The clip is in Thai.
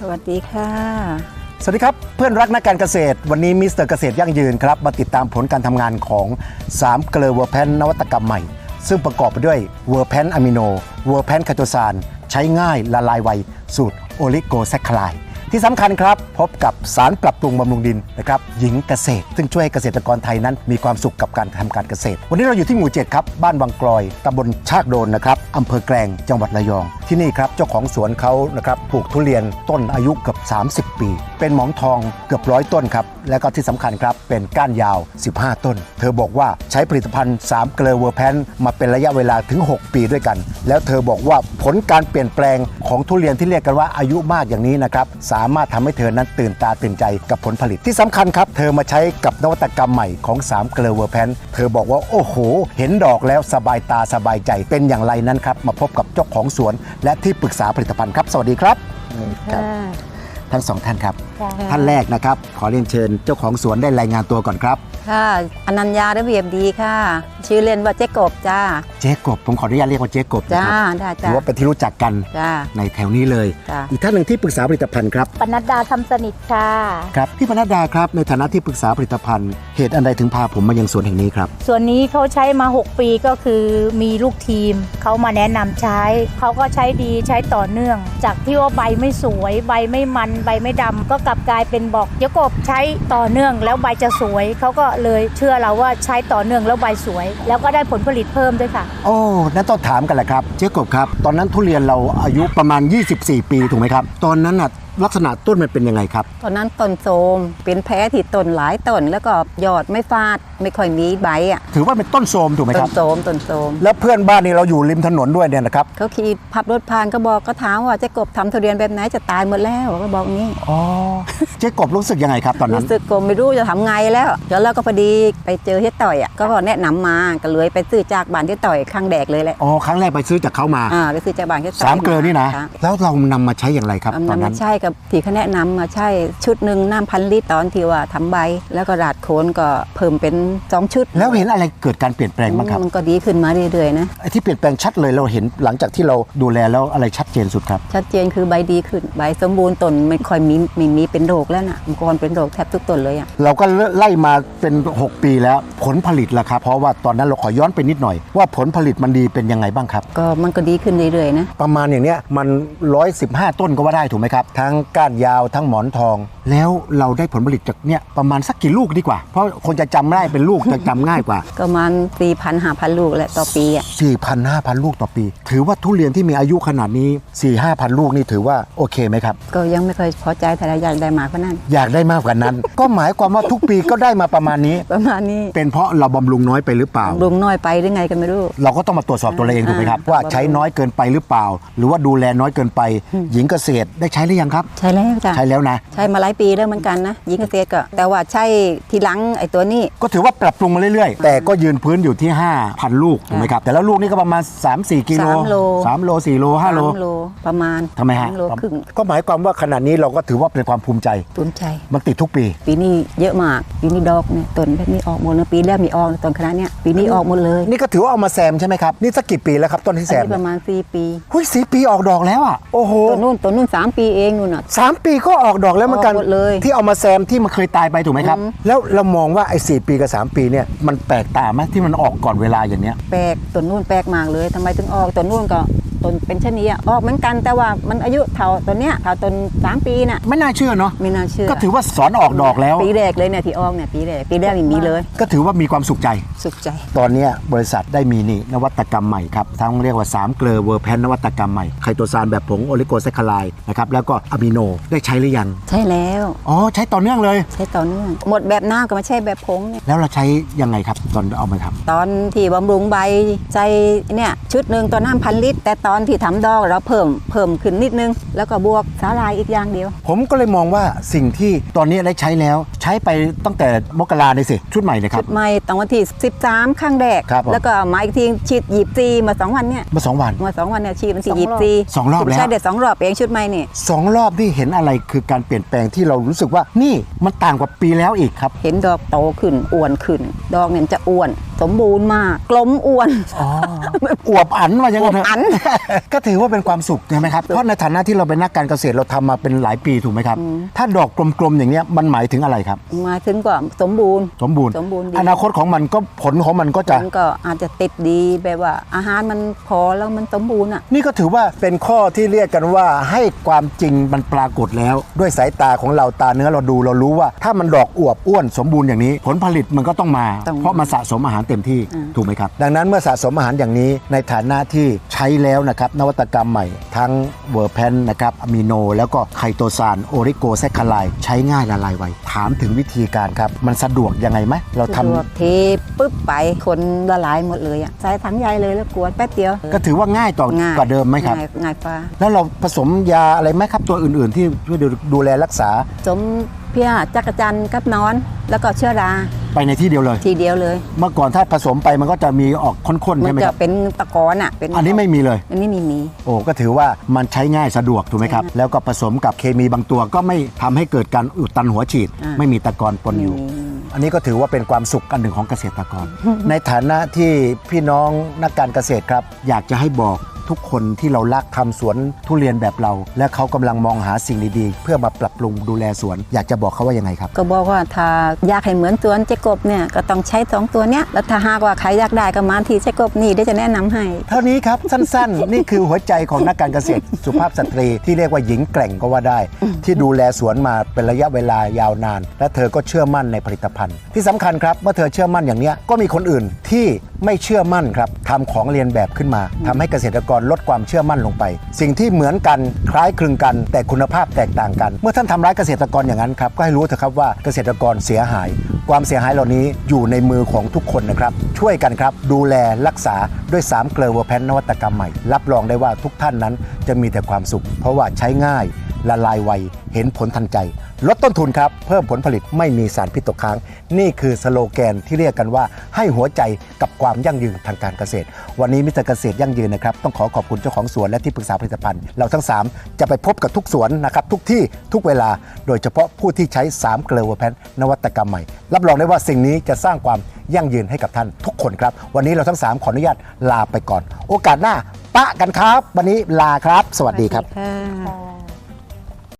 สวัสดีค่ะ สวัสดีครับ เพื่อนรักนักการเกษตร วันนี้มิสเตอร์เกษตรยั่งยืนครับ มาติดตามผลการทำงานของ3เกลือเวอร์แพนนวัตกรรมใหม่ ซึ่งประกอบไปด้วยเวอร์แพนอะมิโนเวอร์แพนคาโตซานใช้ง่ายละลายไว สูตรโอลิโกแซคคลาย ที่สำคัญครับ พบกับสารปรับปรุงบำรุงดินนะครับหญิงเกษตร ซึ่งช่วยเกษตรกรไทยนั้น มีความสุขกับการทำการเกษตร วันนี้เราอยู่ที่หมู่7ครับบ้านวังกลอยตำบลชากโดนนะครับอำเภอแกลงจังหวัดระยอง ที่นี่ครับเจ้าของสวนเขานะครับปลูกทุเรียนต้นอายุเกือบ 30 ปี เป็นหมอนทองเกือบร้อยต้นครับและก็ที่สำคัญครับเป็นก้านยาว 15 ต้น เธอบอกว่าใช้ผลิตภัณฑ์3เกลอเวอร์แพนมาเป็นระยะเวลาถึง 6 ปีด้วยกัน แล้วเธอบอกว่าผลการเปลี่ยนแปลง ของทุเรียนที่เรียกกันว่าอายุมากอย่างนี้นะครับสามารถทำให้เธอนั้นตื่นตาตื่นใจกับผลผลิตที่สำคัญครับ เธอมาใช้กับนวัตกรรมใหม่ของ3เกลอเวอร์แพนเธอบอกว่าโอ้โห เห็นดอกแล้วสบายตาสบายใจเป็นอย่างไรนั้นครับมาพบกับเจ้าของสวน และที่ปรึกษาผลิตภัณฑ์ครับ สวัสดีครับครับทั้งสองท่านครับ ท่านแรกนะครับ ขอเรียนเชิญเจ้าของสวนได้รายงานตัวก่อนครับ ค่ะอนัญญาระเบียบดีค่ะ ชื่อเล่นว่าเจ๊กบจ้า เจ๊กบผมขออนุญาตเรียกว่าเจ๊กบนะจ้าครับได้ถืจ้าอว่าเป็นที่รู้จักกันจ้า ในแถวนี้เลย จ้าอีกท่านหนึ่งที่ปรึกษาผลิตภัณฑ์ครับปนัดดาทำสนิทค่ะ ครับพี่ปนัดดาครับในฐานะที่ปรึกษาผลิตภัณฑ์เหตุอันใดถึงพาผมมายังสวนแห่งนี้ครับส่วนนี้เขาใช้มา 6 ปีก็คือมีลูกทีม เขามาแนะนำใช้ เขาก็ใช้ดีใช้ต่อเนื่อง จากที่ว่าใบไม่สวย ใบไม่มัน ใบไม่ดำก็กลับกลายเป็นบอกยกบใช้ต่อเนื่องแล้วใบจะสวย เขาก็เลย เชื่อเราว่าใช้ต่อเนื่องแล้วใบสวย แล้วก็ได้ผลผลิตเพิ่มด้วยค่ะ โอ้นั่นต้องถามกันแหละครับ เจ๊กบครับ ตอนนั้นทุเรียนเราอายุประมาณ 24 ปีถูกไหมครับ ตอนนั้นน่ะ ลักษณะต้นมันเป็นยังไงครับ ตอนนั้นต้นโทรมเป็นแพ้ที่ต้นหลายต้นแล้วก็ยอดไม่ฟาดไม่ค่อยมีใบอะถือว่าเป็นต้นโทรมถูกไหมต้คนรับ โทรมต้นโทรมแล้วเพื่อนบ้านนี่เราอยู่ริมถนนด้วยเนี่ยนะครับเขาขี่พับรถผ่านก็บอกก็ถามว่าเจ๊กบทำทุเรียนแบบไหนจะตายหมดแล้วก็บอกงี้ อ๋อเจ๊กบรู้สึกยังไงครับตอนนั้นรู้สึกก็ไม่รู้จะทำไงแล้วแล้วเราก็พอดีไปเจอเฮียต่อยอะก็แนะนำมาก็เลยไปซื้อจากบ้านเฮียต่อยข้างแดกเลยแหละอ๋อครั้งแรกไปซื้อจากเขามา อ่าไปซื้อจากบ้านเฮียต่อยสามเกลือนี่นะค่แล้วเรานำมาใช้อย่างไรครับเอาตอนนำนั้มาน ใช่กับที่เขาแนะนำมาใช่ชุดหนึ่งน้ำพันลิตรตอนที่ว่าทำใบ แล้วก็ราดโคนก็เพิ่มเป็นสองชุด แล้วเห็นอะไรเกิดการเปลี่ยนแปลงบ้างครับมันก็ดีขึ้นมาเรื่อยๆนะไอ้ที่เปลี่ยนแปลงชัดเลยเราเห็นหลังจากที่เราดูแลแล้วอะไรชัดเจนสุดครับ ชัดเจนคือใบดีขึ้นใบสมบูรณ์ต้นไม่ค่อยมีไม่มีเป็นโรคแล้วนะเมื่อก่อนเป็นโรคแทบทุกต้นเลยอะเราก็ไล่มาเป็น 6 ปีแล้วผลผลิตล่ะครับเพราะว่าตอนนั้นเราขอย้อนไปนิดหน่อย ว่าผลผลิตมันดีเป็นยังไงบ้างครับ ก็มันก็ดีขึ้นเรื่อยๆนะประมาณอย่างเนี้ยมัน 115 ต้นก็ว่าได้ถูกไหมครับทั้งก้านยาวทั้งหมอนทอง แล้วเราได้ผลผลิตจากเนี้ยประมาณสักกี่ลูกดีกว่า เพราะคนจะจำได้เป็นลูกจะจำง่ายกว่าก็ประมาณสี่พันห้าพันลูกแหละต่อปีอะ4,000 5,000 ลูกต่อปี ถือว่าทุเรียนที่มีอายุขนาดนี้4 5,000ลูกนี่ถือว่าโอเคไหมครับ ก็ยังไม่เคยพอใจแต่ละอยากได้มากกว่านั้น อยากได้มากกว่านั้น ก็หมายความว่าทุกปีก็ได้มาประมาณนี้ ประมาณนี้เป็นเพราะเราบำรุงน้อยไปหรือเปล่า ลุงน้อยไปหรือไงก็ไม่รู้ เราก็ต้องมาตรวจสอบตัวเราเองถูกไหมครับอ่าว่าใช้น้อยเกินไปหรือเปล่า หรือว่าดูแลน้อยเกินไป หญิงเกษตรได้ใช้หรือยังครับใช่แล้วจ้ะใช้แล้วนะ ใช่มาหลายปีแล้วเหมือนกันนะยิงเกษตรก็ แต่ว่าใช่ทีหลังไอ้ตัวนี้ ก็ถือว่าปรับปรุงมาเรื่อยๆ แต่ก็ยืนพื้นอยู่ที่ 5,000 ลูกถูกไหมครับ แต่ละลูกนี่ก็ประมาณ 3-4 กิโลสามโล 3โล 4 โล 5 โลสามโลประมาณทำไมฮะ สาโลครึ่งก็หมายความว่าขนาดนี้เราก็ถือว่าเป็นความภูมิใจ ภูมิใจ มันติดทุกปี ปีนี้เยอะมาก ปีนี้ดอกเนี่ยต้นแบบนี้ออกหมดเลยปีแรกมีออกต้นคณะเนี่ยปีนี้ออกหมดเลยนี่ก็ถือว่าเอามาแซมใช่ไหมครับ นี่สักกี่ปีแล้วครับต้นที่แซอันมนี้ประมาณ4ปี หุ้ยสีปีออกดอกแล้วอะ โอ้โหต้นนู่นต้นนู่น3ปีเองนู่นน่ะ สามปีก็ออกดอกแล้วเหมือนกัน ออกหมดเลย ที่เอามาแซมที่มันเคยตายไปถูกไหมครับอืมแล้วเรามองว่าไอ้สปีกับ 3 ปีเนี่ยมันแปลกตาไหมที่มันออกก่อนเวลาอย่างเนี้ย แปลกต้นนู่นแปลกมากเลยทำไมถึงออกต้นนู่นก็ต้นเป็นชะนีอะออกเหมือนกันแต่ว่ามันอายุเท่าต้นเนี้ยเท่าต้น3ปีน่ะไม่น่าเชื่อเนาะไม่น่าเชื่อก็ถือว่าสอนออกดอกแล้ว ปีแรกเลยเนี่ยที่ออกเนี่ยปีแรกปีแรกไม่มีเลย ก็ถือว่ามีความสุขใจ สุขใจ ตอนเนี้ยบริษัทได้มีนี่นวัตกรรมใหม่ครับทั้งเรียกว่า 3 เกลอเวอร์แพนนวัตกรรมใหม่ไคโตซานแบบผงโอลิโกแซคคาไลนะครับแล้วก็อะมิโนได้ใช้หรือยัง ใช่แล้ว อ๋อ ใช้ต่อเนื่องเลย ใช้ต่อเนื่อง หมดแบบหน้าก็ไม่ใช่แบบผงเนี่ยแล้วเราใช้ยังไงครับตอนเอามาทำตอนที่บำรุงใบใจเนี่ยชุดหนึ่งตัวน้ำพันลิตร แต่ตอนที่ทำดอกเราเพิ่มเพิ่มขึ้นนิดนึง แล้วก็บวกสาลายอีกอย่างเดียว ผมก็เลยมองว่าสิ่งที่ตอนนี้ได้ใช้แล้ว ใช้ไปตั้งแต่มกราเลยสิชุดใหม่เลยครัชุบ ดใหม่ตอนวันที่ 13 ข้างแรก ครับผม แล้วก็มาอีกทีฉีดหยิบซีมาสองวันเนี่ยเมื่อสองวัน มาสองวันเนี่ยฉีดวันที่สองหยิบรอบซีสองรอบแล้ว ใช่เด็ดสองรอบเองชุดใหม่นี่ สองรอบที่เห็นอะไรคือการเปลี่ยนแปลงที่เรารู้สึกว่านี่มันต่างกว่าปีแล้วอีกครับ เห็นดอกโตขึ้นอ้วนขึ้น ดอกเนี่ยมันจะอ้วน สมบูรณ์มากกลมอ้วนอ๋ออวบอันว่าอย่างนั้นเถอวบอัอะนก็ถือว่าเป็นความสุขใช่ไหมครับเพราะในฐานะที่เราเป็นนักการเกษตรเราทำมาเป็นหลายปีถูกไหมครับ ถ้าดอกกลมๆอย่างเนี้ยมันหมายถึงอะไรครับมาถึงก็สมบูรณ์สมบูรณ์สมบูรณ์ดีอนาคตของมันก็ผลของมันก็จะมันก็อาจจะติดดีแบบว่า อาหารมันพอแล้วมันสมบูรณ์อะนี่ก็ถือว่าเป็นข้อที่เรียกกันว่าให้ความจริงมันปรากฏแล้ว ด้วยสายตาของเราตาเนื้อเราดูเรารู้ว่า ถ้ามันดอกอวบอ้วนสมบูรณ์อย่างนี้ ผลผลิตมันก็ต้องมาต้องเพราะมันสะสมอาหารเต็มที่อืมถูกไหมครับ ดังนั้นเมื่อสะสมอาหารอย่างนี้ในฐานะที่ใช้แล้วนะครับนวัตกรรมใหม่ ทั้งเวอร์แพนนะครับอะมิโน แล้วก็ไคโตซานโอริโกแซคคาไลใช้ง่ายละลายไวถามถึงวิธีการครับ มันสะดวกยังไงไหมเราทำสะดวกเทปุ๊บไปคนละลายหมดเลยอะใส่ถังใหญ่เลยแล้วกวนแป๊บเดียว ก็ถือว่าง่ายต่อง่ายกว่าเดิมไหมครับง่ายง่ายฟ้าแล้วเราผสมยาอะไรไหมครับตัวอื่นๆ ที่ช่วยดูดูแลรักษา สมเพียจักรจันทร์กับนอน แล้วก็เชื้อราไปในที่เดียวเลย ทีเดียวเลย เมื่อก่อนถ้าผสมไปมันก็จะมีออกข้นๆมัใช่ไหมจะครับ เป็นตะกอนอะเป็นอันนี้ไม่มีเลย อันนี้มีมี โอ้ก็ถือว่ามันใช้ง่ายสะดวกถูกไหมครับ แล้วก็ผสมกับเคมีบางตัวก็ไม่ทำให้เกิดการอุดตันหัวฉีด อ่าไม่มีตะกอนปนอยู่มี อันนี้ก็ถือว่าเป็นความสุขอันหนึ่งของเกษตรกร ในฐานะที่พี่น้องนักการเกษตรครับ อยากจะให้บอก ทุกคนที่เรารักทำสวนทุเรียนแบบเรา และเขากำลังมองหาสิ่งดีๆ เพื่อมาปรับปรุงดูแลสวน อยากจะบอกเขาว่ายังไงครับ ก็บอกว่าถ้าอยากให้เหมือนสวนเจกบเนี่ยก็ต้องใช้สองตัวเนี้ยแล้วถ้าหากว่าใครอยากได้ก็มาที่เจกบนี่เดี๋ยวจะแนะนำให้ เท่านี้ครับสั้นๆ นี่คือหัวใจของนักการเกษตรสุภาพสตรีที่เรียกว่าหญิงแกร่งก็ว่าได้ ที่ดูแลสวนมาเป็นระยะเวลายาวนาน และเธอก็เชื่อมั่นในผลิตภัณฑ์ ที่สำคัญครับเมื่อเธอเชื่อมั่นอย่างเนี้ยก็มีคนอื่นที่ไม่เชื่อมั่นครับทำของเรียนแบบขึ้นมาทำให้เกษตรกรลดความเชื่อมั่นลงไป สิ่งที่เหมือนกันคล้ายคลึงกัน แต่คุณภาพแตกต่างกัน เมื่อท่านทำร้ายเกษตรกรอย่างนั้นครับก็ให้รู้เถอะครับว่าเกษตรกรเสียหาย ความเสียหายเหล่านี้อยู่ในมือของทุกคนนะครับ ช่วยกันครับ ดูแลรักษาด้วย3เกลือเวอร์แพนนวัตกรรมใหม่ รับรองได้ว่าทุกท่านนั้นจะมีแต่ความสุข เพราะว่าใช้ง่าย ละลายไว เห็นผลทันใจ ลดต้นทุนครับ เพิ่มผลผลิตไม่มีสารพิษตกค้าง นี่คือสโลแกนที่เรียกกันว่า ให้หัวใจกับความยั่งยืนทางการเกษตร วันนี้มิสเตอร์เกษตรยั่งยืนนะครับ ต้องขอขอบคุณเจ้าของสวนและที่ปรึกษาผลิตภัณฑ์ เราทั้ง 3 จะไปพบกับทุกสวนนะครับทุกที่ทุกเวลา โดยเฉพาะผู้ที่ใช้3เกลือวแพนนวัตกรรมใหม่ รับรองได้ว่าสิ่งนี้จะสร้างความยั่งยืนให้กับท่านทุกคนครับ วันนี้เราทั้งสามขออนุญาตลาไปก่อน โอกาสหน้าปะกันครับ วันนี้ลาครับ สวัสดีครับ